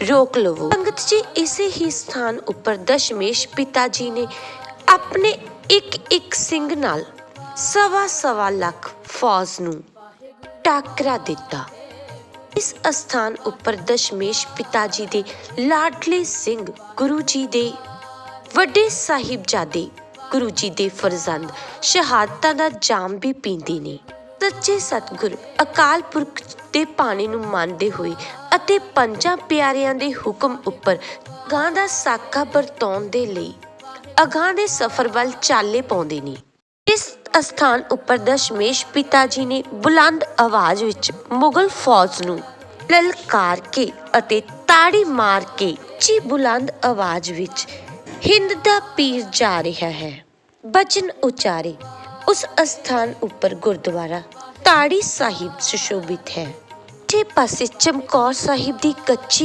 ਰੋਕ ਲਵੋ। ਸੰਗਤ ਜੀ, ਇਸੇ ਹੀ ਸਥਾਨ ਉੱਪਰ ਦਸ਼ਮੇਸ਼ ਪਿਤਾ ਜੀ ਨੇ ਆਪਣੇ ਇੱਕ ਇੱਕ ਸਿੰਘ ਨਾਲ ਸਵਾ ਸਵਾ ਲੱਖ ਫੌਜ ਨੂੰ ਟਾਕਰਾ ਦਿੱਤਾ। ਇਸ ਅਸਥਾਨ ਉੱਪਰ ਦਸ਼ਮੇਸ਼ ਪਿਤਾ ਜੀ ਦੇ ਲਾਡਲੇ ਸਿੰਘ ਗੁਰੂ ਜੀ ਦੇ ਵੱਡੇ ਸਾਹਿਬਜ਼ਾਦੇ ਗੁਰੂ ਜੀ ਦੇ ਫਰਜ਼ੰਦ ਸ਼ਹਾਦਤਾਂ ਦਾ ਜਾਮ ਵੀ ਪੀਂਦੇ ਨੇ। ਸੱਚੇ ਸਤਿਗੁਰ ਅਕਾਲ ਪੁਰਖ ਦੇ ਪਾਣੀ ਨੂੰ ਮੰਨਦੇ ਹੋਏ ਅਤੇ ਪੰਜਾਂ ਪਿਆਰਿਆਂ ਦੇ ਹੁਕਮ ਉੱਪਰ ਗਾਂ ਦਾ ਸਾਕਾ ਵਰਤਾਉਣ ਦੇ ਲਈ ਅਗਾਂਹ ਦੇ ਸਫ਼ਰ ਵੱਲ ਚਾਲੇ ਪਾਉਂਦੇ ਨੇ। ਇਸ ਅਸਥਾਨ ਉੱਪਰ ਦਸ਼ਮੇਸ਼ ਪਿਤਾ ਜੀ ਨੇ ਬੁਲੰਦ ਆਵਾਜ਼ ਵਿੱਚ ਮੁਗਲ ਫੌਜ ਨੂੰ ਲਲਕਾਰ ਕੇ ਅਤੇ ਤਾੜੀ ਮਾਰ ਕੇ ਜੀ ਬੁਲੰਦ ਆਵਾਜ਼ ਵਿੱਚ ਹਿੰਦ ਦਾ ਪੀਰ ਜਾ ਰਿਹਾ ਹੈ। ਬਚਨ ਉਚਾਰੇ। ਉਸ ਅਸਥਾਨ ਉੱਪਰ ਗੁਰਦੁਆਰਾ ਤਾੜੀ ਸਾਹਿਬ ਸੁਸ਼ੋਭਿਤ ਹੈ। ਤੇ ਪਾਸੇ ਚਮਕੌਰ ਸਾਹਿਬ ਦੀ ਕੱਚੀ